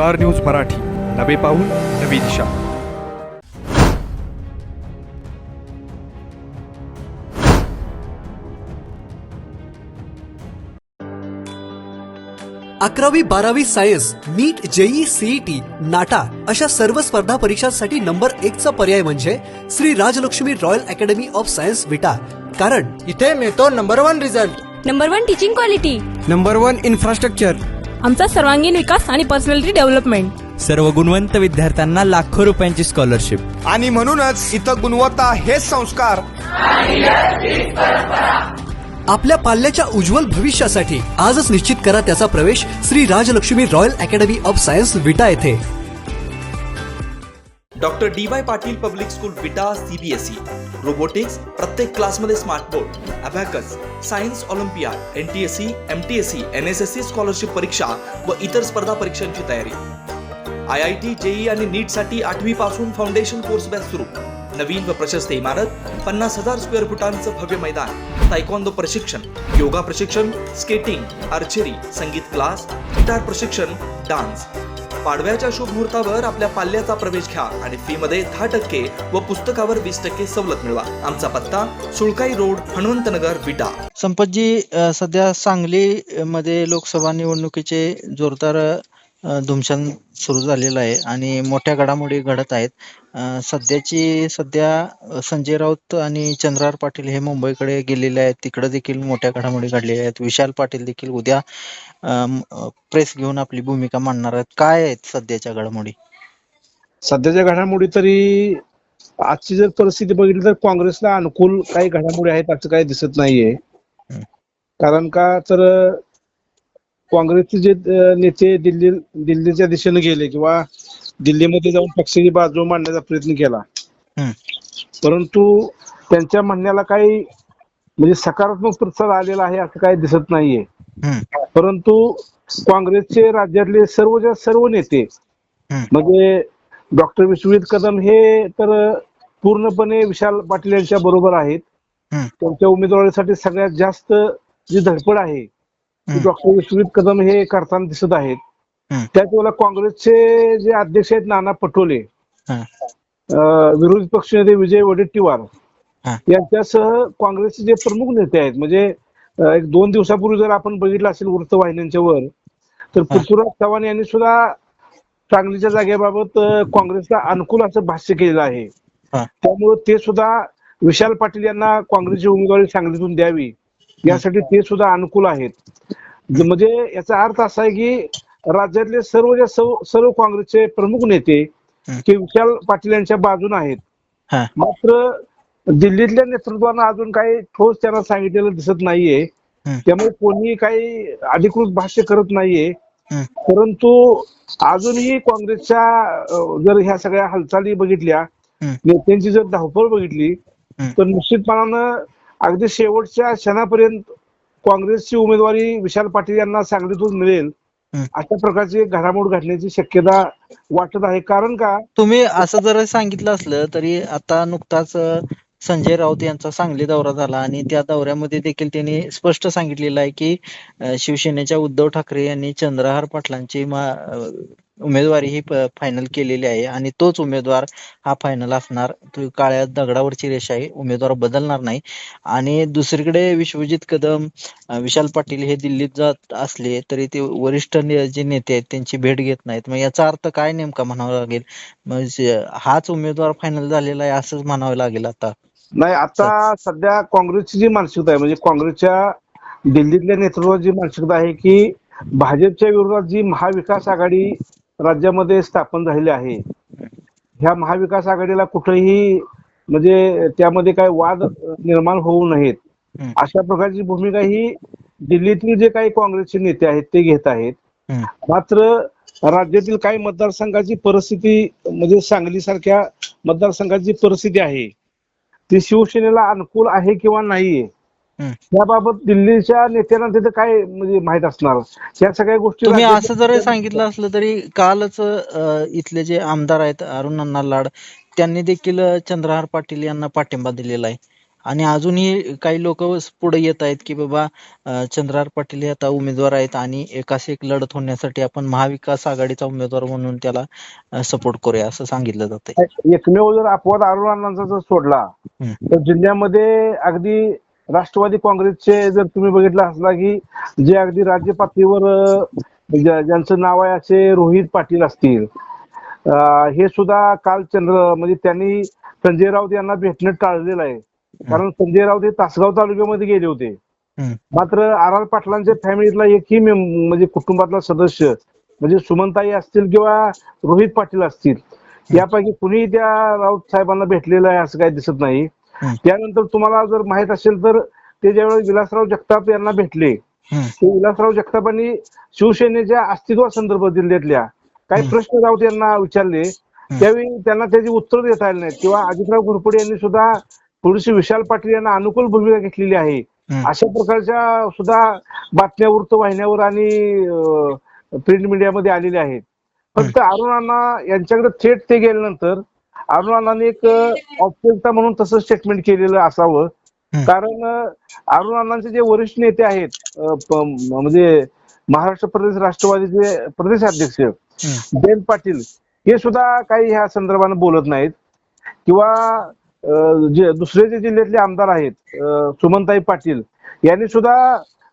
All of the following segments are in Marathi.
Star news Marathi. नवे पाऊल नवी दिशा. अकरावी बारावी science NEET JEE CET NATA अशा सर्व स्पर्धा परीक्षांसाठी नंबर एक चा पर्याय म्हणजे Shri Rajlaxmi royal academy of science Vita. कारण इथे मिळतो number one result. Number one teaching quality. Number one infrastructure. आमचा सर्वांगीण विकास आणि पर्सनॅलिटी डेव्हलपमेंट सर्व गुणवंत विद्यार्थ्यांना लाखो रुपयांची स्कॉलरशिप आणि म्हणूनच इथं गुणवत्ता हेच संस्कार. आपल्या पाल्याच्या उज्ज्वल भविष्यासाठी आजच निश्चित करा त्याचा प्रवेश Shri Rajlaxmi royal academy of science Vita येथे. Doctor D Y Patil public school Vita CBSE robotics प्रत्येक क्लासमध्ये smart board science olympiad N T S C M T S C N S S C scholarship परीक्षा व इतर स्पर्धा परीक्षांची तयारी. आय आय टी जेई आणि नीटसाठी आठवी पासून फाउंडेशन कोर्स बॅच सुरू. नवीन व प्रशस्त इमारत पन्नास हजार स्क्वेअर फुटांचं भव्य मैदान तायकॉन्दो प्रशिक्षण योगा प्रशिक्षण स्केटिंग आर्चरी संगीत क्लास गिटार प्रशिक्षण डान्स पाडव्याच्या शुभ मुहूर्तावर आपल्या पाल्याचा प्रवेश घ्या आणि फी मध्ये दहा टक्के व पुस्तकावर वीस टक्के सवलत मिळवा. आमचा पत्ता सुळकाई रोड हनुमंतनगर विटा. संपतजी सध्या सांगली मध्ये लोकसभा निवडणुकीचे जोरदार धुमशान सुरू झालेलं आहे आणि मोठ्या घडामोडी घडत आहेत. सध्याची सध्या संजय राऊत आणि चंद्रहार पाटील हे मुंबईकडे गेलेले आहेत. तिकडे देखील मोठ्या घडामोडी घडलेल्या आहेत. विशाल पाटील देखील उद्या प्रेस घेऊन आपली भूमिका मांडणार आहेत. काय आहेत सध्याच्या घडामोडी? सध्याच्या घडामोडी तरी आजची जर परिस्थिती बघितली तर काँग्रेसला अनुकूल काही घडामोडी आहेत असं काही दिसत नाहीये. कारण का तर काँग्रेसचे जे नेते दिल्ली दिल्लीच्या दिशेने गेले किंवा दिल्लीमध्ये जाऊन पक्षाची बाजू मांडण्याचा प्रयत्न केला. परंतु त्यांच्या म्हणण्याला काही म्हणजे सकारात्मक प्रतिसाद आलेला आहे असं काही दिसत नाहीये. परंतु काँग्रेसचे राज्यातले सर्वच्या सर्व नेते. म्हणजे डॉक्टर विश्वजित कदम हे तर पूर्णपणे विशाल पाटील यांच्या बरोबर आहेत. त्यांच्या उमेदवारीसाठी सगळ्यात जास्त जी धडपड आहे. डॉक्टर विश्वजित कदम हे करताना दिसत आहेत. त्याच वेळेला काँग्रेसचे जे अध्यक्ष आहेत नाना पटोले विरोधी पक्षनेते विजय वडेट्टीवार. यांच्यासह काँग्रेसचे जे प्रमुख नेते आहेत म्हणजे एक दोन दिवसापूर्वी जर आपण बघितलं असेल वृत्तवाहिन्यांच्या वर तर पृथ्वीराज चव्हाण यांनी सुद्धा सांगलीच्या जागेबाबत काँग्रेसला अनुकूल असं भाष्य केलेलं आहे. त्यामुळे ते सुद्धा विशाल पाटील यांना काँग्रेसची उमेदवारी सांगलीतून द्यावी यासाठी ते सुद्धा अनुकूल आहेत ज- म्हणजे याचा अर्थ असा आहे की राज्यातले सर्व ज्या सर्व काँग्रेसचे प्रमुख नेते. ते विशाल पाटील यांच्या बाजूने आहेत. मात्र दिल्लीतल्या नेतृत्वानं अजून काही ठोस त्यांना सांगितलेलं दिसत नाहीये. त्यामुळे कोणी काही अधिकृत भाष्य करत नाहीये. परंतु अजूनही काँग्रेसच्या जर ह्या सगळ्या हालचाली बघितल्या. नेत्यांची जर धावपळ बघितली. तर निश्चितपणानं अगदी शेवटच्या क्षणापर्यंत काँग्रेसची उमेदवारी विशाल पाटील यांना सांगलीतून मिळेल. अशा प्रकारची घडामोड घडण्याची शक्यता वाटत आहे. कारण का? तुम्ही असं जर सांगितलं असलं तरी आता नुकताच संजय राऊत यांचा सांगली दौरा झाला आणि त्या दौऱ्यामध्ये देखील त्यांनी स्पष्ट सांगितलेलं आहे की शिवसेनेच्या उद्धव ठाकरे यांनी चंद्रहार पाटलांची उमेदवारी ही फायनल केलेली आहे आणि तोच उमेदवार हा फायनल असणार. काळ्या दगडावरची रेषा आहे. उमेदवार बदलणार नाही. आणि दुसरीकडे विश्वजित कदम विशाल पाटील हे दिल्लीत जात असले तरी ते वरिष्ठ ने- जे नेते आहेत त्यांची भेट घेत नाहीत. मग याचा अर्थ काय नेमका म्हणावा लागेल? म्हणजे हाच उमेदवार फायनल झालेला आहे असंच म्हणावं लागेल आता. नाही आता सध्या काँग्रेसची जी मानसिकता आहे म्हणजे काँग्रेसच्या दिल्लीतल्या नेतृत्वाची मानसिकता आहे की भाजपच्या विरोधात जी महाविकास आघाडी राज्यामध्ये स्थापन झालेली आहे ह्या महाविकास आघाडीला कुठेही म्हणजे त्यामध्ये काही वाद निर्माण होऊ नयेत. अशा प्रकारची भूमिका ही दिल्लीतील जे काही काँग्रेसचे नेते आहेत ते घेत आहेत. मात्र राज्यातील काही मतदारसंघाची परिस्थिती म्हणजे सांगली सारख्या मतदारसंघाची परिस्थिती आहे ती शिवसेनेला अनुकूल आहे किंवा नाहीये. याबाबत दिल्लीच्या नेत्यांना तिथे काय म्हणजे माहीत असणार? या सगळ्या गोष्टी तुम्ही असं जर सांगितलं असलं तरी कालच इथले जे आमदार आहेत अरुण अण्णा लाड त्यांनी देखील चंद्रहार पाटील यांना पाठिंबा दिलेला आहे. आणि अजूनही काही लोक पुढे येत आहेत की बाबा अं, चंद्रहार पाटील हे आता उमेदवार आहेत आणि एकास एक लढत होण्यासाठी आपण महाविकास आघाडीचा उमेदवार म्हणून त्याला सपोर्ट करूया असं सांगितलं जातंय. एकमेव जर अपवाद अरुण अण्णांचा जर सोडला. तर जिल्ह्यामध्ये अगदी राष्ट्रवादी काँग्रेसचे जर तुम्ही बघितलं असला की जे अगदी राज्य पातळीवर ज्यांचं नाव आहे असे रोहित पाटील असतील हे सुद्धा काल चंद्र म्हणजे त्यांनी संजय राऊत यांना भेटणं टाळलेलं आहे कारण संजय राऊत हे तासगाव तालुक्यामध्ये गेले होते. मात्र आर आर पाटलांच्या फॅमिलीतला एकही म्हणजे कुटुंबातला सदस्य म्हणजे सुमनताई असतील किंवा रोहित पाटील असतील यापैकी कुणीही त्या राऊत साहेबांना भेटलेलं आहे असं काही दिसत नाही. त्यानंतर तुम्हाला जर माहीत असेल तर ते ज्यावेळेस विलासराव जगताप यांना भेटले. ते विलासराव जगतापांनी शिवसेनेच्या अस्तित्वासंदर्भात जिल्ह्यातल्या काही प्रश्न राऊत यांना विचारले. त्यावेळी त्यांना त्याची उत्तर देता आली नाहीत. किंवा अजितराव घोरपडे यांनी सुद्धा थोडीशी विशाल पाटील यांना अनुकूल भूमिका घेतलेली आहे. अशा प्रकारच्या सुद्धा बातम्या वृत्तवाहिन्यावर आणि प्रिंट मीडियामध्ये आलेल्या आहेत. फक्त अरुण अण्णा यांच्याकडे थेट ते गेल्यानंतर अरुण अण्णांनी एक औपचारिकता म्हणून तसं स्टेटमेंट केलेलं असावं. कारण अं, अरुण अण्णांचे जे वरिष्ठ नेते आहेत म्हणजे महाराष्ट्र प्रदेश राष्ट्रवादीचे प्रदेश अध्यक्ष जयंत पाटील हे सुद्धा काही ह्या संदर्भाने बोलत नाहीत. किंवा जे दुसरे जे जिल्ह्यातले आमदार आहेत सुमनताई पाटील यांनी सुद्धा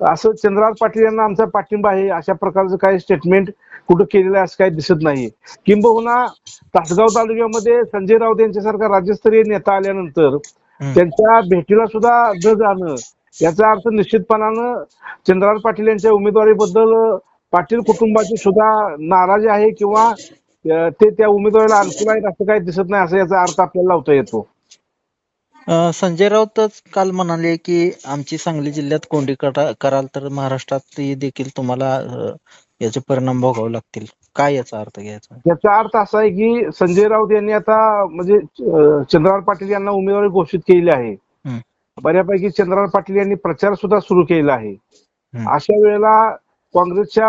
असं चंद्रहार पाटील यांना आमचा पाठिंबा आहे. अशा प्रकारचं काही स्टेटमेंट कुठं केलेलं आहे असं काही दिसत नाही किंबहुना तासगाव तालुक्यामध्ये संजय राऊत यांच्यासारखा राज्यस्तरीय नेता आल्यानंतर त्यांच्या भेटीला सुद्धा न जाणं याचा अर्थ निश्चितपणानं चंद्रहार पाटील यांच्या उमेदवारीबद्दल पाटील कुटुंबाची सुद्धा नाराजी आहे किंवा ते त्या उमेदवाराला अनुकूल आहेत असं काही दिसत नाही असं याचा अर्थ आपल्याला लावता येतो. संजय राऊतच काल म्हणाले की आमची सांगली जिल्ह्यात कोंडी करा- कराल तर महाराष्ट्रात देखील तुम्हाला याचे परिणाम भोगावे लागतील काय याचा अर्थ घ्यायचा याचा अर्थ असा आहे की संजय राऊत यांनी आता म्हणजे अं, चंद्रहार पाटील यांना उमेदवारी घोषित केलेली आहे. बऱ्यापैकी चंद्रहार पाटील यांनी प्रचार सुद्धा सुरू केलेला आहे. अशा वेळेला काँग्रेसच्या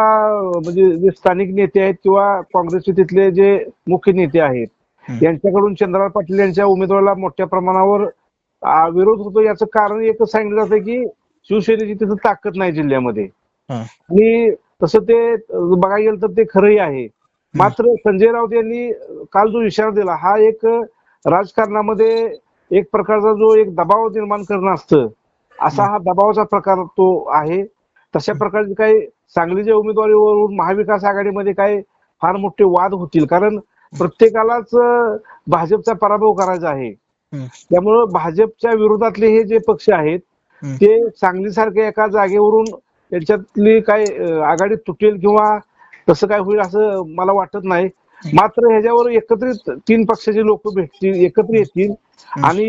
म्हणजे जे स्थानिक नेते आहेत किंवा काँग्रेसचे तिथले जे मुख्य नेते आहेत. यांच्याकडून चंद्रहार पाटील यांच्या उमेदवाराला मोठ्या प्रमाणावर विरोध होतो याचं कारण एकच सांगितलं जातं की शिवसेनेची तिथं ताकद नाही जिल्ह्यामध्ये. आणि तसं ते बघायला गेलं तर ते खरंही आहे. मात्र संजय राऊत यांनी काल जो इशारा दिला हा एक राजकारणामध्ये एक प्रकारचा जो एक दबाव निर्माण करणं असतं असा हा दबावाचा प्रकार तो आहे. तशा प्रकारचे काही सांगलीच्या उमेदवारीवरून महाविकास आघाडीमध्ये काही फार मोठे वाद होतील. कारण प्रत्येकालाच भाजपचा पराभव करायचा आहे. त्यामुळं भाजपच्या विरोधातले हे जे पक्ष आहेत. ते सांगलीसारख्या एका जागेवरून त्यांच्यातली काय आघाडी तुटेल किंवा तसं काय होईल असं मला वाटत नाही. मात्र ह्याच्यावर एकत्रित तीन पक्षाचे लोक भेटतील एकत्र येतील आणि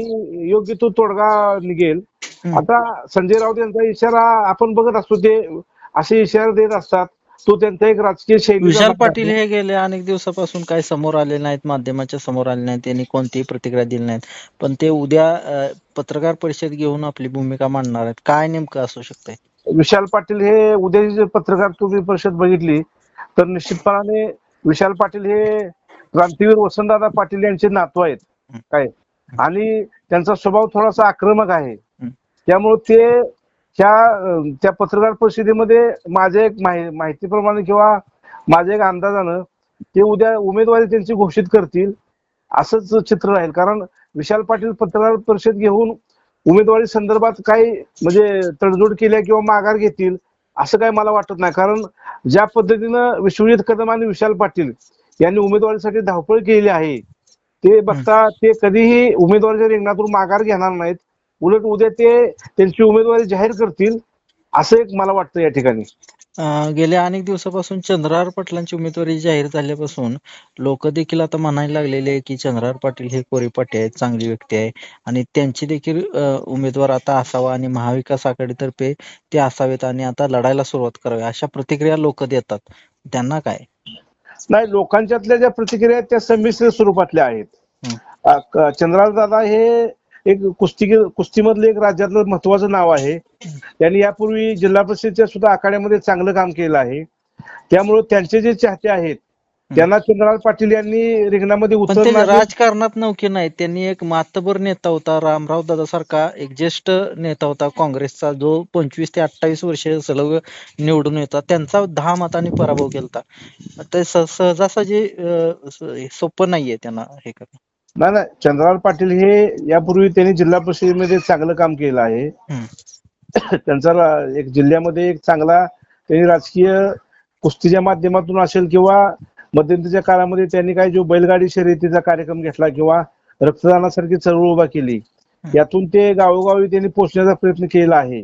योग्य तो तोडगा निघेल. आता संजय राऊत यांचा इशारा आपण बघत असतो ते असे इशारे देत असतात. तो त्यांचा एक राजकीय शैली विशाल पाटील हे गेल्या अनेक दिवसापासून काही समोर आले नाहीत माध्यमाच्या समोर आले नाहीत त्यांनी कोणतीही प्रतिक्रिया दिली नाहीत. पण ते उद्या पत्रकार परिषद घेऊन आपली भूमिका मांडणार आहेत. काय नेमकं असू शकतंय? विशाल पाटील हे उद्याची जर पत्रकार तुम्ही परिषद बघितली तर निश्चितपणाने विशाल पाटील हे क्रांतीवीर वसंतदादा पाटील यांचे नातू आहेत. काय? आणि त्यांचा स्वभाव थोडासा आक्रमक आहे. त्यामुळे ते ह्या अं, त्या पत्रकार परिषदेमध्ये माझ्या एक माहि- माहितीप्रमाणे किंवा माझ्या एक अंदाजानं ते उद्या उमेदवारी त्यांची घोषित करतील असंच चित्र राहील. कारण विशाल पाटील पत्रकार परिषद घेऊन उमेदवारी संदर्भात काही म्हणजे तडजोड केल्या किंवा माघार घेतील असं काही मला वाटत नाही. कारण ज्या पद्धतीनं विश्वजित कदम आणि विशाल पाटील यांनी उमेदवारीसाठी धावपळ केलेली आहे ते बघता ते कधीही उमेदवारीच्या रिंगणातून माघार घेणार नाहीत. उलट उद्या ते त्यांची उमेदवारी जाहीर करतील असं एक मला वाटतं या ठिकाणी. गेल्या अनेक दिवसापासून चंद्रहार पाटलांची उमेदवारी जाहीर झाल्यापासून लोक देखील आता म्हणायला लागलेले आहे की चंद्रहार पाटील हे कोरीपाटी आहेत चांगली व्यक्ती आहे आणि त्यांची देखील उमेदवार आता असावा आणि महाविकास आघाडीतर्फे ते असावेत आणि आता लढायला सुरुवात करावी अशा प्रतिक्रिया लोक देतात. त्यांना काय? नाही लोकांच्यातल्या ज्या प्रतिक्रिया त्या संमिश्र स्वरूपातल्या आहेत. चंद्रहार दादा हे एक कुस्ती कुस्तीमधलं एक राज्यातलं महत्वाचं नाव आहे. त्यांनी यापूर्वी जिल्हा परिषदेच्या सुद्धा आखाड्यामध्ये चांगलं काम केलं आहे. त्यामुळे त्यांचे जे चाहते आहेत त्यांना चंद्रलाल पाटील यांनी रिंगणामध्ये उतरणार राजकारणात नौके नाही त्यांनी एक मातबर नेता होता रामराव दादा सारखा एक ज्येष्ठ नेता होता काँग्रेसचा जो पंचवीस ते अठ्ठावीस वर्ष सलग निवडून येतात त्यांचा दहा मतांनी पराभव केलता. ते सहजासहजी सोपं नाहीये त्यांना हे करणं. नाही नाही चंद्रलाल पाटील हे यापूर्वी त्यांनी जिल्हा परिषदेमध्ये चांगलं काम केलं आहे. त्यांचा एक जिल्ह्यामध्ये एक चांगला त्यांनी राजकीय कुस्तीच्या माध्यमातून असेल किंवा मध्यंतरीच्या काळामध्ये त्यांनी काय जो बैलगाडी शर्यतीचा कार्यक्रम घेतला किंवा रक्तदानासारखी चळवळ उभा केली यातून ते गावोगावी त्यांनी पोचण्याचा प्रयत्न केला आहे.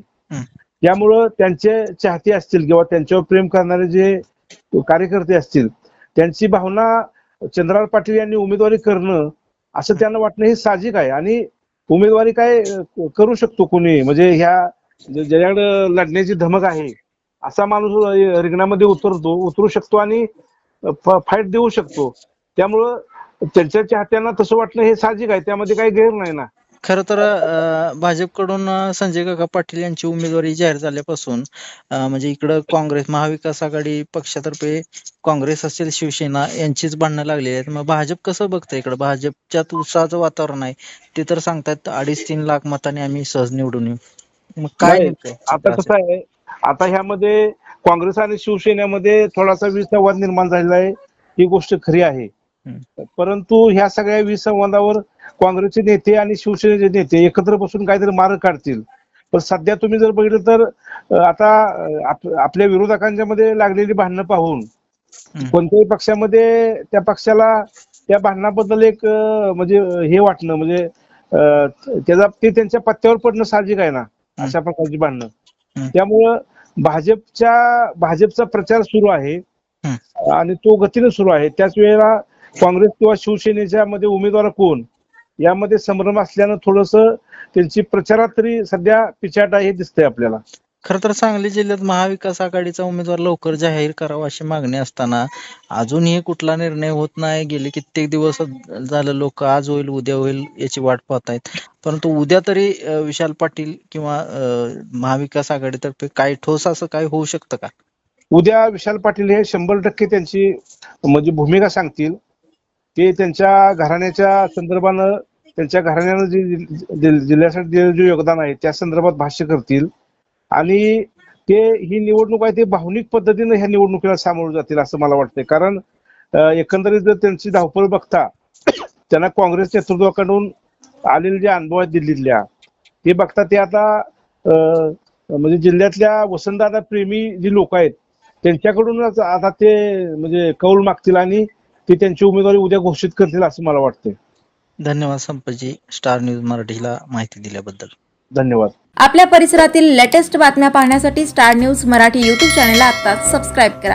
त्यामुळं त्यांचे चाहते असतील किंवा त्यांच्यावर प्रेम करणारे जे कार्यकर्ते असतील त्यांची भावना चंद्रलाल पाटील यांनी उमेदवारी करणं असं त्यांना वाटणं हे साहजिक आहे. आणि उमेदवारी काय करू शकतो कोणी? म्हणजे ह्या ज्याच्याकडे लढण्याची धमक आहे असा माणूस रिंगणामध्ये उतरतो उतरू शकतो आणि फाईट देऊ शकतो. त्यामुळं त्यांच्या चाहत्यांना तसं वाटणं हे साहजिक आहे. त्यामध्ये काही गैर नाही ना. खर तर अं, भाजपकडून अं, संजय काका पाटील यांची उमेदवारी जाहीर झाल्यापासून अं, म्हणजे इकडं काँग्रेस महाविकास आघाडी पक्षातर्फे काँग्रेस असेल शिवसेना यांचीच भांडणं लागलेली आहेत. मग भाजप कसं बघतं इकडं? भाजपच्यात उत्साहाचं वातावरण आहे. ते तर सांगतात अडीच तीन लाख मतांनी आम्ही सहज निवडून येऊ. मग काय नाही, नेमकं? आता चित्र कसं आहे आता ह्यामध्ये काँग्रेस आणि शिवसेनेमध्ये थोडासा विसंवाद निर्माण झालेला आहे. ही गोष्ट खरी आहे. हम्म. परंतु ह्या सगळ्या विसंवादावर काँग्रेसचे नेते आणि शिवसेनेचे नेते एकत्र बसून काहीतरी मार्ग काढतील पण सध्या तुम्ही जर बघितलं तर आता आपल्या विरोधकांच्या मध्ये लागलेली भांडणं पाहून. कोणत्याही पक्षामध्ये त्या पक्षाला त्या भांडणाबद्दल एक म्हणजे हे वाटणं म्हणजे त्याचा ते त्यांच्या पत्त्यावर पडणं साहजिक आहे ना अशा प्रकारची भांडणं. त्यामुळं भाजपच्या भाजपचा प्रचार सुरू आहे. आणि तो गतीने सुरू आहे त्याच वेळेला काँग्रेस किंवा शिवसेनेच्या मध्ये उमेदवार कोण यामध्ये संभ्रम असल्यानं थोडस त्यांची प्रचारात तरी सध्या पिछाट आहे हे दिसतंय आपल्याला. खरं तर सांगली जिल्ह्यात महाविकास आघाडीचा उमेदवार लवकर जाहीर करावा अशी मागणी असताना अजूनही कुठला निर्णय होत नाही. गेले कित्येक दिवस झालं लोक आज होईल उद्या होईल याची वाट पाहत आहेत परंतु उद्या तरी विशाल पाटील किंवा महाविकास आघाडीतर्फे काय ठोस असं काय होऊ शकतं का? उद्या विशाल पाटील हे शंभर टक्के त्यांची म्हणजे भूमिका सांगतील. ते त्यांच्या घराण्याच्या संदर्भानं त्यांच्या घराण्यानं जे जिल्ह्यासाठी दिलेलं जे योगदान आहे त्या संदर्भात भाष्य करतील. आणि ते ही निवडणूक आहे ते भावनिक पद्धतीने ह्या निवडणुकीला सामोरं जातील असं मला वाटतंय. कारण एकंदरीत जर त्यांची धावपळ बघता त्यांना काँग्रेस नेतृत्वाकडून आलेले जे अनुभव आहेत दिल्लीतल्या ते बघता ते आता म्हणजे जिल्ह्यातल्या वसंतदादा प्रेमी जी लोक आहेत त्यांच्याकडूनच आता ते म्हणजे कौल मागतील आणि ते त्यांची उमेदवारी उद्या घोषित करतील असं मला वाटतंय. धन्यवाद संपतजी स्टार न्यूज मराठीला माहिती दिल्याबद्दल. धन्यवाद. आपल्या परिसरातील लेटेस्ट बातम्या पाहण्यासाठी स्टार न्यूज मराठी यूट्यूब चॅनलला आत्ताच सबस्क्राईब करा.